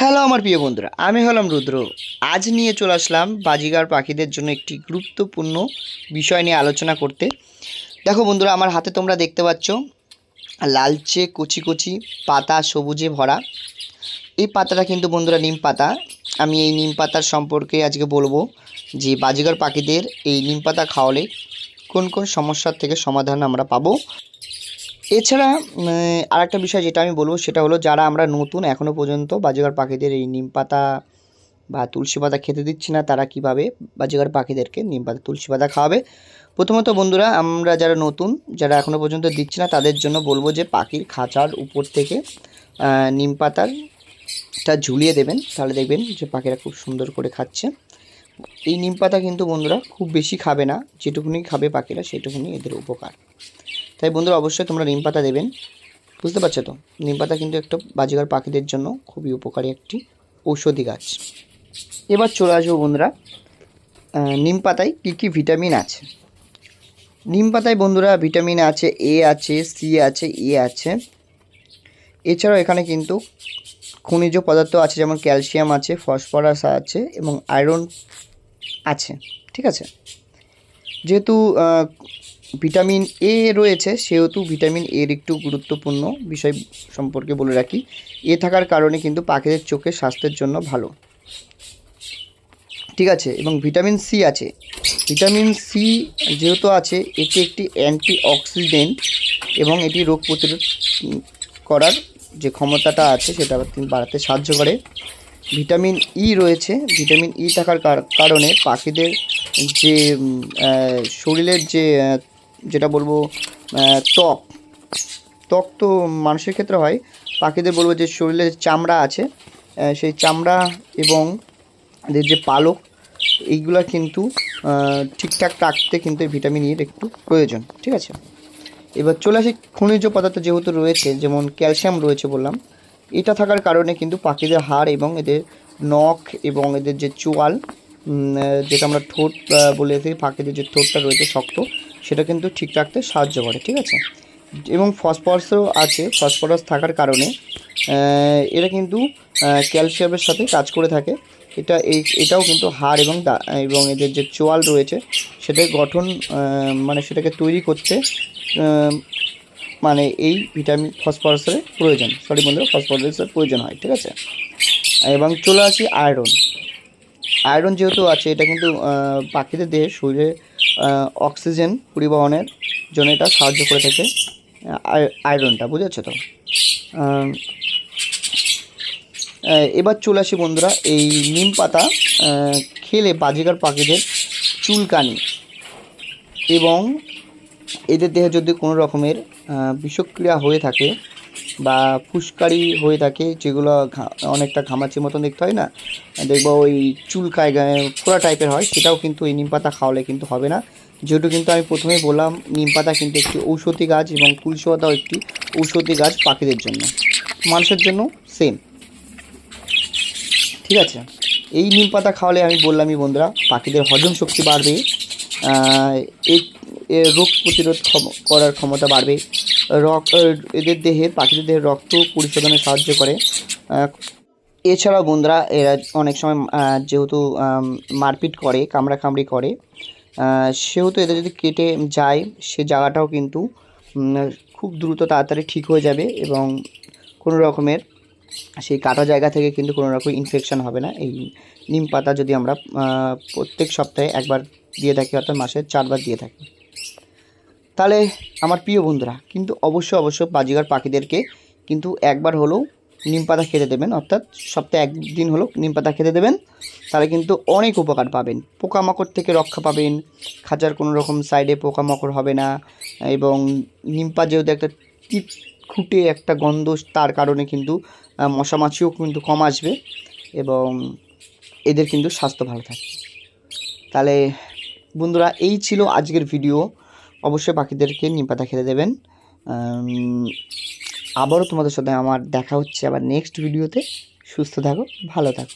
Hello আমার প্রিয় বন্ধুরা, আমি হলাম রুদ্র। আজ নিয়ে চলে আসলাম বাজিগার পাখিদের জন্য একটি গুরুত্বপূর্ণ বিষয় নিয়ে আলোচনা করতে। দেখো বন্ধুরা, আমার হাতে তোমরা দেখতে পাচ্ছ, লালচে, কচি কচি পাতা সবুজে ভরা। এই পাতাটা কিন্তু বন্ধুরা নিম পাতা। আমি এই নিম পাতার সম্পর্কে আজকে বলব যে বাজিগার পাখিদের এই নিম পাতা খাওয়ালে কোন কোন সমস্যার থেকে সমাধান আমরা পাবো। এছাড়া আর একটা বিষয় যেটা আমি বলব সেটা হলো যারা আমরা নতুন এখনও পর্যন্ত বাজিগার পাখিদের এই নিম পাতা বা তুলসী পাতা খেতে দিচ্ছি না, তারা কীভাবে বাজিগার পাখিদেরকে নিম পাতা, তুলসী পাতা খাওয়াবে? প্রথমত বন্ধুরা, আমরা যারা নতুন, যারা এখনও পর্যন্ত দিচ্ছি না, তাদের জন্য বলব যে পাখির খাঁচার উপর থেকে নিম পাতারটা ঝুলিয়ে দেবেন। তাহলে দেখবেন যে পাখিরা খুব সুন্দর করে খাচ্ছে। এই নিম পাতা কিন্তু বন্ধুরা খুব বেশি খাবে না, যেটুকুনি খাবে পাখিরা, সেটুকুনি এদের উপকার। তাই বন্ধুরা অবশ্যই তোমরা নিম পাতা দেবেন। বুঝতে পারছ তো? নিম পাতা কিন্তু একটা বাজিগার পাখিদের জন্য খুবই উপকারী একটি ঔষধি গাছ। এবার চলে আসব বন্ধুরা নিম পাতায় কী কী ভিটামিন আছে? নিম পাতায় বন্ধুরা ভিটামিন আছে, এ আছে, সি আছে, ই আছে। এছাড়াও এখানে কিন্তু খনিজ পদার্থ আছে, যেমন ক্যালসিয়াম আছে, ফসফরাস আছে এবং আয়রন আছে। ঠিক আছে? যেহেতু ভিটামিন এ রয়েছে, সেহেতু ভিটামিন এর একটু গুরুত্বপূর্ণ বিষয় সম্পর্কে বলে রাখি। এ থাকার কারণে কিন্তু পাখিদের চোখের স্বাস্থ্যের জন্য ভালো। ঠিক আছে, এবং ভিটামিন সি আছে। ভিটামিন সি যেহেতু আছে, এটি একটি অ্যান্টি অক্সিডেন্ট এবং এটি রোগ প্রতিরোধ করার যে ক্ষমতাটা আছে, সেটা বাড়াতে সাহায্য করে। ভিটামিন ই রয়েছে। ভিটামিন ই থাকার কার- কারণে পাখিদের যে শরীরের যে যেটা বলব ত্বক ত্বক তো মানুষের ক্ষেত্রে হয়। পাখিদের বলব যে শরীরে যে চামড়া আছে সেই চামড়া এবং যে পালক, এইগুলা কিন্তু ঠিকঠাক রাখতে কিন্তু ভিটামিন ইর একটু প্রয়োজন। ঠিক আছে? এবার চলে আসি খনিজ পদার্থ যেহেতু রয়েছে, যেমন ক্যালসিয়াম রয়েছে বললাম। এটা থাকার কারণে কিন্তু পাখিদের হাড় এবং এদের নখ এবং এদের যে চোয়াল যেটা আমরা ঠোঁট বলে থাকি পাখিদের যে ঠোঁটটা রয়েছে শক্ত, সেটা কিন্তু ঠিক রাখতে সাহায্য করে, ঠিক আছে? এবং ফসফরাসও আছে, ফসফরাস থাকার কারণে এরা কিন্তু ক্যালসিয়ামের সাথে কাজ করে থাকে। এটা এই, এটাও কিন্তু হাড় এবং এবং এদের যে চোয়াল রয়েছে, সেটার গঠন মানে সেটাকে তৈরি করতে মানে এই ভিটামিন ফসফরাসের প্রয়োজন। সরি বন্ধুরা ফসফরাসের প্রয়োজন হয়, ঠিক আছে? এবং চলে আসি আয়রন। আয়রন যেহেতু আছে, এটা কিন্তু পাখিদের দেহে শরীরে অক্সিজেন পরিবহনের জন্য এটা সাহায্য করে থাকে আয়- আয়রনটা, বুঝেছ তো? এবার চলে আসি বন্ধুরা, এই নিম পাতা খেলে বাজিকার পাখিদের চুলকানি এবং এদের দেহে যদি কোনো রকমের বিষক্রিয়া হয়ে থাকে বা ফুসকারি হয়ে থাকে, যেগুলো অনেকটা ঘামাচির মতন দেখতে হয় না, দেখব ওই চুলকায় ফোড়া টাইপের হয়, সেটাও কিন্তু এই নিম পাতা খাওয়ালে কিন্তু হবে না। যেহেতু কিন্তু আমি প্রথমেই বললাম নিম পাতা কিন্তু একটি ঔষধি গাছ এবং তুলসী একটি ঔষধি গাছ পাখিদের জন্য। মানুষের জন্য সেম ঠিক আছে? এই নিম পাতা খাওয়ালে আমি বললামই বন্ধুরা, পাখিদের হজম শক্তি বাড়বে। এই রোগ প্রতিরোধ করার ক্ষমতা বাড়বে। রক এদের দেহে, পাখিদের দেহে রক্ত পরিশোধনে সাহায্য করে। এছাড়াও বন্ধুরা, এরা অনেক সময় যেহেতু মারপিট করে, কামড়াকামড়ি করে সেহেতু এদের যদি কেটে যায়, সে জায়গাটাও কিন্তু খুব দ্রুত তাড়াতাড়ি ঠিক হয়ে যাবে এবং কোনো রকমের সেই কাটা জায়গা থেকে কিন্তু কোনো রকম ইনফেকশন হবে না। এই নিম পাতা যদি আমরা প্রত্যেক সপ্তাহে একবার দিয়ে থাকি, অর্থাৎ মাসে চারবার দিয়ে থাকি। তাহলে আমার প্রিয় বন্ধুরা, কিন্তু অবশ্যই অবশ্যই বাজিগার পাখিদেরকে কিন্তু একবার হলেও নিম পাতা খেতে দেবেন, অর্থাৎ সপ্তাহে একদিন হলেও নিম পাতা খেতে দেবেন। তাহলে কিন্তু অনেক উপকার পাবেন। পোকামাকড় থেকে রক্ষা পাবেন, খাঁচার কোনো রকম সাইডে পোকামাকড় হবে না, এবং নিম পাতা যেহেতু একটা টিপ খুঁটে একটা গন্ধ, তার কারণে কিন্তু মশা মাছিও কিন্তু কম আসবে, এবং এদের কিন্তু স্বাস্থ্য ভালো থাকবে। তাহলে বন্ধুরা, এই ছিল আজকের ভিডিও। অবশ্যই পাখিদেরকে নিম পাতা খেতে দেবেন। আবারও তোমাদের সাথে আমার দেখা হচ্ছে আবার নেক্সট ভিডিওতে সুস্থ থাকো, ভালো থাকো।